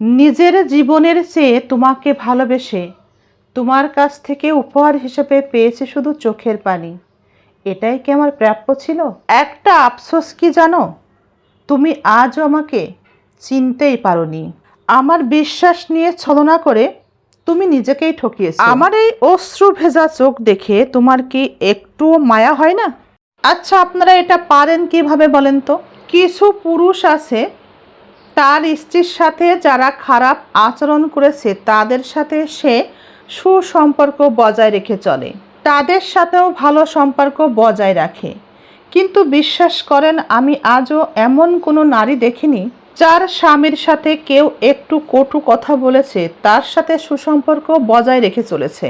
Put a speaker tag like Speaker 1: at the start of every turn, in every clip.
Speaker 1: নিজের জীবনের চেয়ে তোমাকে ভালোবেসে তোমার কাছ থেকে উপহার হিসেবে পেয়েছে শুধু চোখের পানি। এটাই কি আমার প্রাপ্য ছিল? একটা আফসোস কি জানো? তুমি আজও আমাকে চিনতেই পারোনি। আমার বিশ্বাস নিয়ে ছলনা করে তুমি নিজেকেই ঠকিয়েছো। আমার এই অশ্রু ভেজা চোখ দেখে তোমার কি একটুও মায়া হয় না? আচ্ছা আপনারা এটা পারেন কীভাবে বলেন তো? কিছু পুরুষ আছে তার স্ত্রীর সাথে যারা খারাপ আচরণ করেছে, তাদের সাথে সে সুসম্পর্ক বজায় রেখে চলে। তাদের সাথেও ভালো সম্পর্ক বজায় রাখে। কিন্তু বিশ্বাস করেন, আমি আজও এমন কোনো নারী দেখিনি যার স্বামীর সাথে কেউ একটু কটু কথা বলেছে, তার সাথে সুসম্পর্ক বজায় রেখে চলেছে।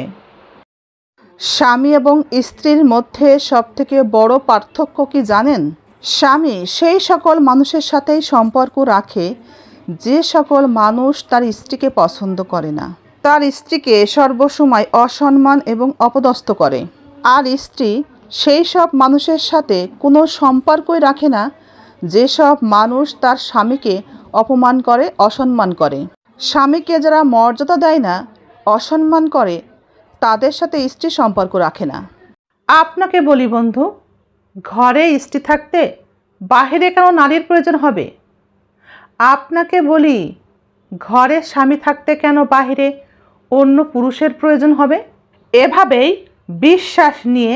Speaker 1: স্বামী এবং স্ত্রীর মধ্যে সবথেকে বড় পার্থক্য কি জানেন? স্বামী সেই সকল মানুষের সাথেই সম্পর্ক রাখে, যে সকল মানুষ তার স্ত্রীকে পছন্দ করে না। তার স্ত্রীকে সর্বসময় অসম্মান এবং অপদস্থ করে। আর স্ত্রী সেই সব মানুষের সাথে কোনো সম্পর্কই রাখে না যেসব মানুষ তার স্বামীকে অপমান করে, অসম্মান করে। স্বামীকে যারা মর্যাদা দেয় না, অসম্মান করে, তাদের সাথে স্ত্রী সম্পর্ক রাখে না। আপনাকে বলি বন্ধু ঘরে স্ত্রী থাকতে বাহিরে কেন নারীর প্রয়োজন হবে? আপনাকে বলি, ঘরে স্বামী থাকতে কেন বাহিরে অন্য পুরুষের প্রয়োজন হবে? এভাবেই বিশ্বাস নিয়ে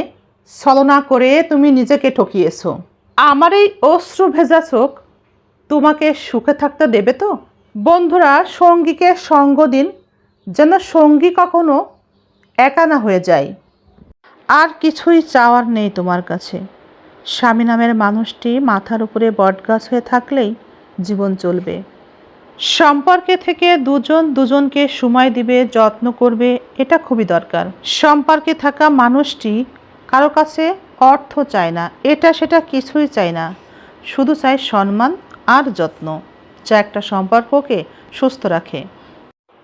Speaker 1: ছলনা করে তুমি নিজেকে ঠকিয়েছো। আমার এই অশ্রু ভেজা চোখ তোমাকে সুখে থাকতে দেবে তো? বন্ধুরা, সঙ্গীকে সঙ্গ দিন, যেন সঙ্গী কখনো একা না হয়ে যায়। আর কিছুই চাওয়ার নেই তোমার কাছে। স্বামী নামের মানুষটি মাথার উপরে বটগাছ হয়ে থাকলেই জীবন চলবে। সম্পর্কে থেকে দুজন দুজনকে সময় দিবে, যত্ন করবে, এটা খুবই দরকার। সম্পর্কে থাকা মানুষটি কারও কাছে অর্থ চায় না, এটা সেটা কিছুই চায় না। শুধু চায় সম্মান আর যত্ন। যা একটা সম্পর্ককে সুস্থ রাখে।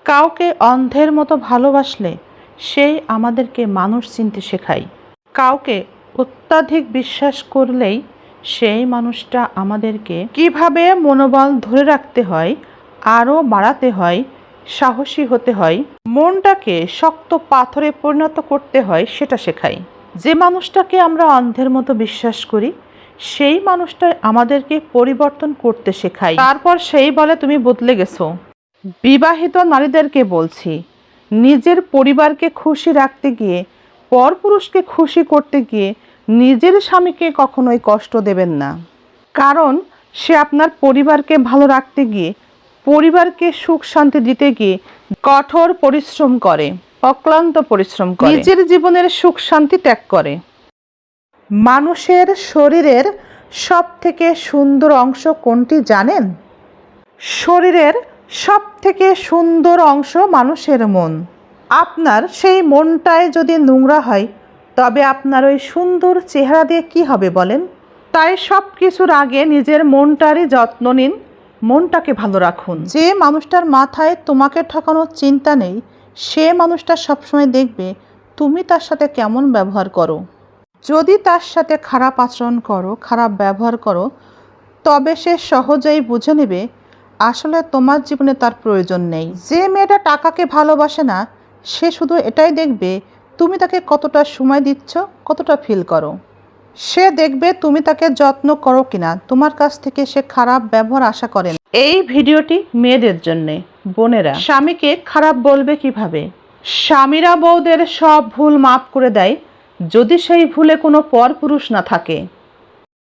Speaker 1: কাউকে অন্ধের মতো ভালোবাসলে সেই আমাদেরকে মানুষ চিনতে শেখায়। কাউকে অত্যাধিক বিশ্বাস করলেই সেই মানুষটা আমাদেরকে কীভাবে মনোবল ধরে রাখতে হয়, আরও বাড়াতে হয়, সাহসী হতে হয়, মনটাকে শক্ত পাথরে পরিণত করতে হয় সেটা শেখায় যে মানুষটাকে আমরা অন্ধের মতো বিশ্বাস করি, সেই মানুষটা আমাদেরকে পরিবর্তন করতে শেখায়। তারপর সেই বলে, তুমি বদলে গেছো। বিবাহিত নারীদেরকে বলছি, নিজের পরিবারকে খুশি রাখতে গিয়ে, পরপুরুষকে খুশি করতে গিয়ে নিজের স্বামীকে কখনোই কষ্ট দেবেন না। কারণ সে আপনার পরিবারকে ভালো রাখতে গিয়ে, পরিবারকে সুখ শান্তি দিতে গিয়ে কঠোর পরিশ্রম করে, অক্লান্ত পরিশ্রম করে। নিজের জীবনের সুখ শান্তি ত্যাগ করে। মানুষের শরীরের সব থেকে সুন্দর অংশ কোনটি জানেন? শরীরের সব থেকে সুন্দর অংশ মানুষের মন। আপনার সেই মনটায় যদি নোংরা হয় তবে আপনার ওই সুন্দর চেহারা দিয়ে কি হবে বলেন? তাই সব কিছুর আগে নিজের মনটারই যত্ন নিন, মনটাকে ভালো রাখুন। যে মানুষটার মাথায় তোমাকে ঠকানোর চিন্তা নেই, সে মানুষটা সবসময় দেখবে তুমি তার সাথে কেমন ব্যবহার করো। যদি তার সাথে খারাপ আচরণ করো, খারাপ ব্যবহার করো, তবে সে সহজেই বুঝে নেবে আসলে তোমার জীবনে তার প্রয়োজন নেই। যে মেয়েটা টাকাকে ভালোবাসে না, সে শুধু এটাই দেখবে তুমি তাকে কতটা সময় দিচ্ছ, কতটা ফিল করো? সে দেখবে তুমি তাকে যত্ন করো কিনা। তোমার কাছ থেকে সে খারাপ ব্যবহার আশা করে না। এই ভিডিওটি মেয়েদের জন্যে। বোনেরা, স্বামীকে খারাপ বলবে কীভাবে? স্বামীরা বউদের সব ভুল মাফ করে দেয়। যদি সেই ভুলে কোনো পর পুরুষ না থাকে।